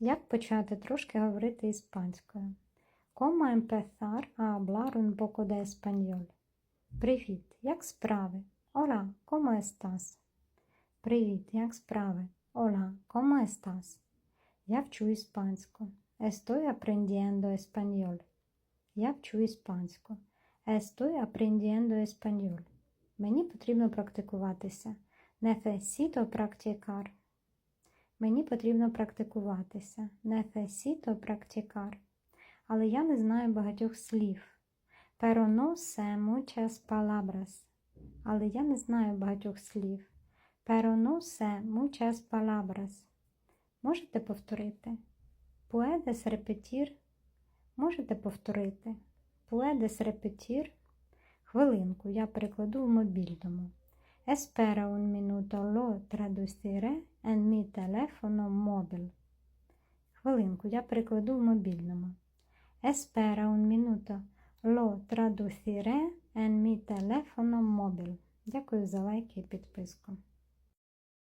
Як почати трошки говорити іспанською? Como empezar a hablar un poco de español? Привіт, як справи? Hola, ¿cómo estás? Привіт, як справи? Hola, ¿cómo estás? Я вчу іспанську. Estoy aprendiendo español. Я вчу іспанську. Estoy aprendiendo español. Мені потрібно практикуватися. Necesito practicar. Мені потрібно практикуватися. Necesito practicar. Але я не знаю багатьох слів. Pero no sé muchas. Але я не знаю багатьох слів. Pero no sé muchas. Можете повторити? Puedes repetir? Можете повторити? Puedes repetir? Хвилинку, я перекладу в мобільному. Espera un minuto, lo tradusire en mi telefono mobil. Хвилинку, я прикладу в мобільному. Espera un minuto, lo tradusire en mi telefono mobil. Дякую за лайки і підписку.